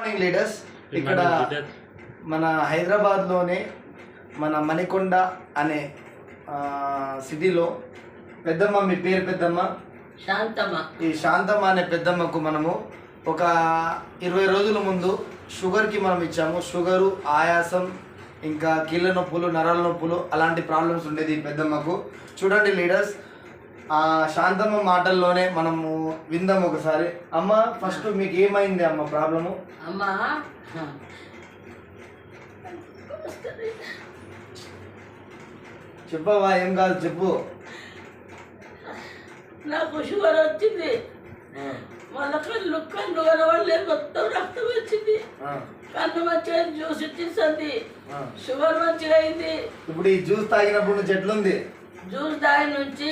Morning leaders ఇక్కడ మన హైదరాబాద్లోనే మన మణికొండ అనే సిటీలో పెద్దమ్మ మీ పేరు పెద్దమ్మ? శాంతమ్మ. ఈ శాంతమ్మ అనే పెద్దమ్మకు మనము ఒక ఇరవై రోజుల ముందు షుగర్కి మనం ఇచ్చాము. షుగరు ఆయాసం ఇంకా కీళ్ళ నొప్పులు నరాల నొప్పులు అలాంటి ప్రాబ్లమ్స్ ఉండేది ఈ పెద్దమ్మకు. చూడండి లీడర్స్ ఆ శాంతమ్మ మాటల్లోనే మనము విందాం ఒకసారి. అమ్మ ఫస్ట్ మీకు ఏమైంది అమ్మ ప్రాబ్లము? అమ్మ. చెప్పవా ఏం కాదు చెప్పు. నాకు షుగర్ వచ్చింది. మళ్ళీ కళ్ళు కళ్ళు కనబడలేదు మొత్తం రక్తం వచ్చింది. కన్ను మంచిగా జ్యూస్ ఇచ్చేసింది. షుగర్ మంచిగా అయింది. ఇప్పుడు ఈ జ్యూస్ తాగినప్పుడు నుంచి ఎట్లుంది? జ్యూస్ దాని నుంచి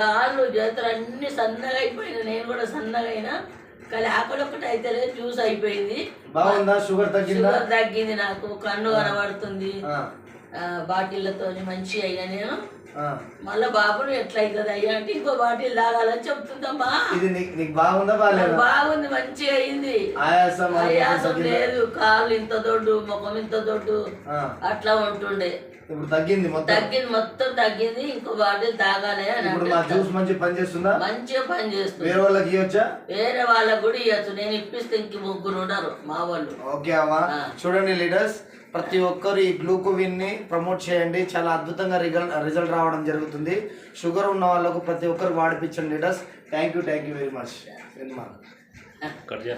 కాళ్ళు చేతులు అన్ని సన్నగా అయిపోయినాయి. నేను కూడా సన్నగా అయినా. కానీ ఆకలి ఒకటి అయితే జ్యూస్ అయిపోయింది. బాగుందా? షుగర్ తగ్గిందా? షుగర్ తగ్గింది నాకు. కన్ను కనబడుతుంది. బాటిళ్ళతో మంచిగా అయినా నేను. మళ్ళా బాబును ఎట్లయితుంది అయ్యా అంటే ఇంకో బాటిల్ తాగాలని చెప్తుందమ్మా. ఇది నీకు బాగుందా బాగాలేదా బాగుంది మంచిగా అయింది. ఆయాసం ఆయాసం? లేదు కాళ్ళు ఇంత దొడ్డు ముఖం ఇంత దొడ్డు అట్లా ఉంటుండే. ఇప్పుడు తగ్గింది మొత్తం? తగ్గింది మొత్తం తగ్గింది ఇంకో బాటిల్ తాగాలి ఇప్పుడు మా జ్యూస్ మంచి పని చేస్తుందా? మంచిగా పని చేస్తుంది. వేరే వాళ్ళకి ఇవ్వచ్చా వేరే వాళ్ళకు కూడా ఇవ్వచ్చు నేను ఇప్పిస్తే ఇంక ముగ్గురు ఉండరు మా వాళ్ళు. ఓకే అమ్మా. చూడండి లీడర్స్ ప్రతి ఒక్కరు ఈ గ్లూకోవిన్ని ప్రమోట్ చేయండి. చాలా అద్భుతంగా రిజల్ట్ రిజల్ట్ రావడం జరుగుతుంది. షుగర్ ఉన్న వాళ్ళకు ప్రతి ఒక్కరు వాడిపించండి leaders thank you thank you very much cinema